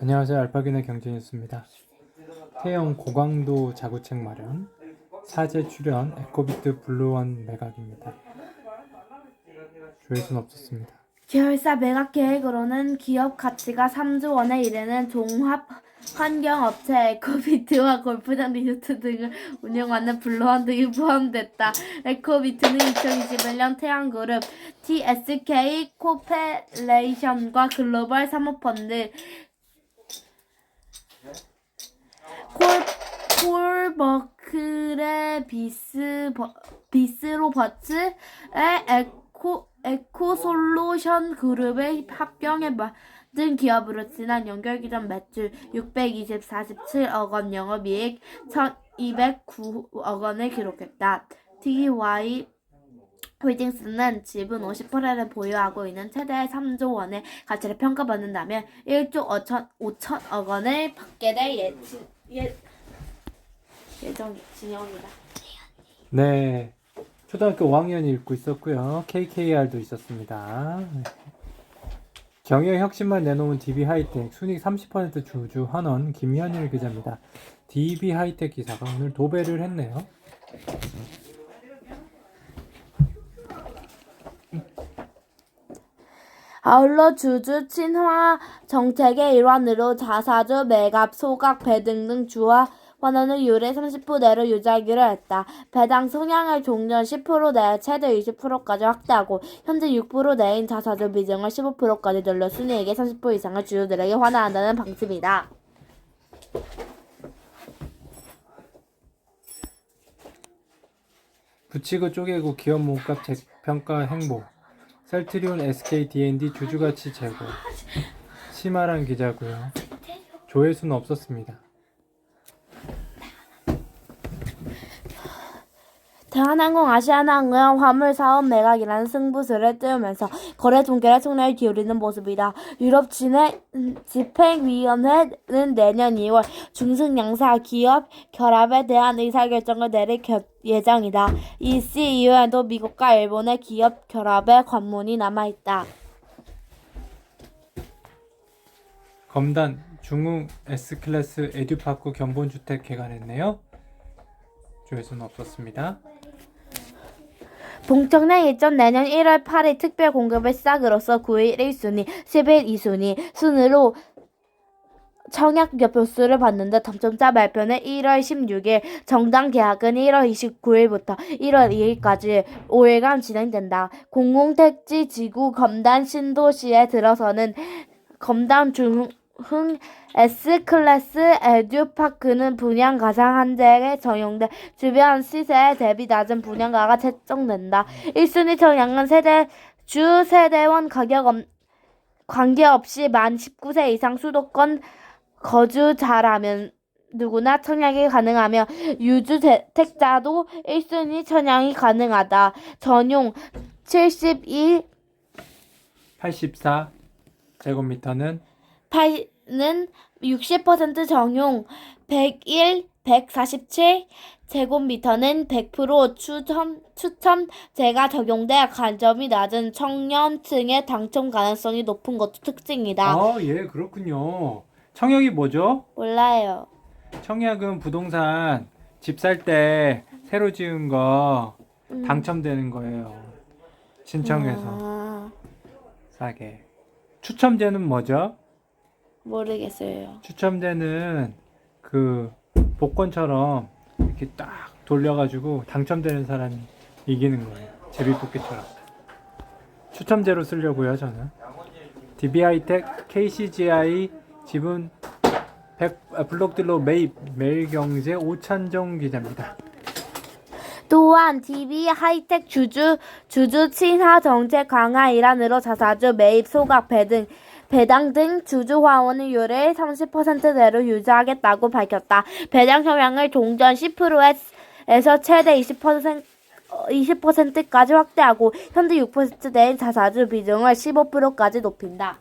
안녕하세요. 알파균의 경제뉴스입니다. 태영 고강도 자구책 마련, 사제 출연, 에코비트 블루원 매각입니다. 조회수는 없었습니다. 계열사 매각 계획으로는 기업 가치가 3조 원에 이르는 종합 환경업체 에코비트와 골프장 리조트 등을 운영하는 블루원 등이 포함됐다. 에코비트는 2021년 태양그룹 TSK 코페레이션과 글로벌 사모펀드 콜, 콜버클의 비스, 버- 비스로버츠의 에코, 에코솔루션 그룹의 합병에 만든 기업으로 지난 연결기점 매출 624.7억 원 영업이익 1,209억 원을 기록했다. TY 홀딩스는 지분 50%를 보유하고 있는 최대 3조 원의 가치를 평가받는다면 1조 5천, 5천억 원을 받게 될 예치, 예, 예정 진영이다. 네. 초등학교 5학년이 읽고 있었고요. KKR도 있었습니다. 네. 경영 혁신만 내놓은 DB 하이텍 순익 30% 주주 환원 김현일 기자입니다. DB 하이텍 기사가 오늘 도배를 했네요. 아울러 주주 친화 정책의 일환으로 자사주 매각, 소각, 배 등 등 주화 환원을 유례 30%대로 유지하기로 했다. 배당 성향을 종전 10%대 최대 20%까지 확대하고 현재 6%대인 자사주 비중을 15%까지 늘려 순이익의 30% 이상을 주주들에게 환원한다는 방침이다. 붙이고 쪼개고 기업 몸값 재평가 행보 셀트리온 SK D&D 주주가치 제고 심하란 기자고요. 조회수는 없었습니다. 대한항공 아시아나항은 화물 사업 매각이라는 승부수를 띄우면서 거래 통계에 총력을 기울이는 모습이다. 유럽 진해 음, 집행위원회는 내년 2월 중승 양사 기업 결합에 대한 의사결정을 내릴 겨- 예정이다. EC 이후에도 미국과 일본의 기업 결합에 관문이 남아있다. 검단 중흥 S클래스 에듀파크 견본주택 개관했네요. 조회수는 없었습니다. 봉청래 일전 내년 1월 8일 특별 공급을 시작으로써 9일 1순위, 10일 2순위 순으로 청약 여표수를 받는데 당첨자 발표는 1월 16일, 정당 계약은 1월 29일부터 1월 2일까지 5일간 진행된다. 공공택지 지구 검단 신도시에 들어서는 검단 중 흥 S클래스 에듀파크는 분양 가상 한제에 적용돼 주변 시세에 대비 낮은 분양가가 책정된다. 1순위 청약은 세대 주 세대원 가격 없, 관계없이 만 19세 이상 수도권 거주자라면 누구나 청약이 가능하며 유주택자도 1순위 청약이 가능하다. 전용 72 84 제곱미터는 8는 60% 정용 101, 147 제곱미터는 100% 추첨, 추첨제가 적용돼 간점이 낮은 청년층의 당첨 가능성이 높은 것도 특징이다. 아, 예, 그렇군요. 청약이 뭐죠? 몰라요. 청약은 부동산 집 살 때 새로 지은 거 음. 당첨되는 거예요. 신청해서 아, 싸게. 추첨제는 뭐죠? 모르겠어요. 추첨제는 그 복권처럼 이렇게 딱 돌려가지고 당첨되는 사람이 이기는 거예요. 제비뽑기처럼. 추첨제로 쓰려고요, 저는. DB하이텍, KCGI 지분 100, 아, 블록들로 매입, 매일경제 오찬종 기자입니다. 또한 DB 하이텍 주주 주주 친화 정책 강화 일환으로 자사주 매입 소각 배 등 배당 등 주주 화원의 유를 30%대로 유지하겠다고 밝혔다. 배당 성향을 종전 10%에서 최대 20% 20%까지 확대하고 현재 6%대인 자사주 비중을 15%까지 높인다.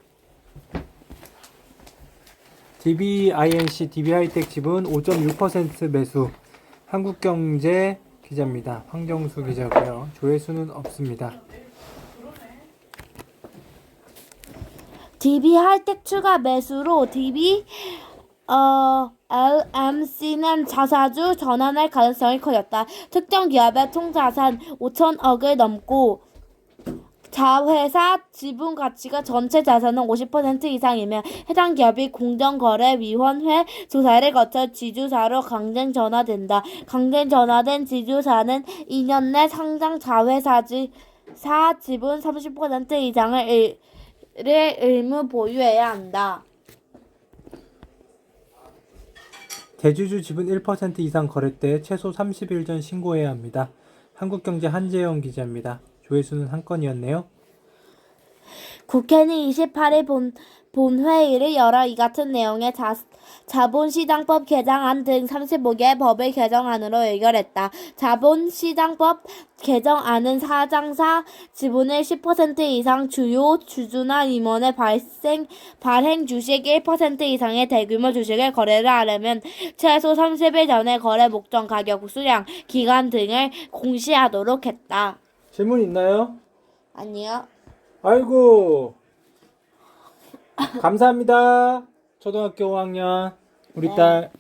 DBINC, DB하이텍 지분 5.6% 매수. 한국경제 기자입니다. 황정수 기자고요. 조회수는 없습니다. DB 할택 추가 매수로 DB 어, LMC는 자사주 전환할 가능성이 커졌다. 특정 기업의 총자산 5천억을 넘고 자회사 지분 가치가 전체 자산은 50% 이상이면 해당 기업이 공정거래위원회 조사를 거쳐 지주사로 강제 전환된다. 강제 전환된 지주사는 2년 내 상장 자회사지 사 지분 30% 이상을 일, 를 의무 보유해야 한다. 대주주 지분 1% 이상 거래 때 최소 30일 전 신고해야 합니다. 한국경제 한재영 기자입니다. 조회수는 한 건이었네요. 국회는 28일 본, 본회의를 열어 이 같은 내용의 자, 자본시장법 개정안 등 35개의 법을 개정안으로 의결했다. 자본시장법 개정안은 사장사 지분의 10% 이상 주요 주주나 임원의 발생, 발행 주식 1% 이상의 대규모 주식을 거래를 하려면 최소 30일 전에 거래 목적 가격, 수량, 기간 등을 공시하도록 했다. 질문 있나요? 아니요. 아이고. 감사합니다. 초등학교 5학년 우리 네. 딸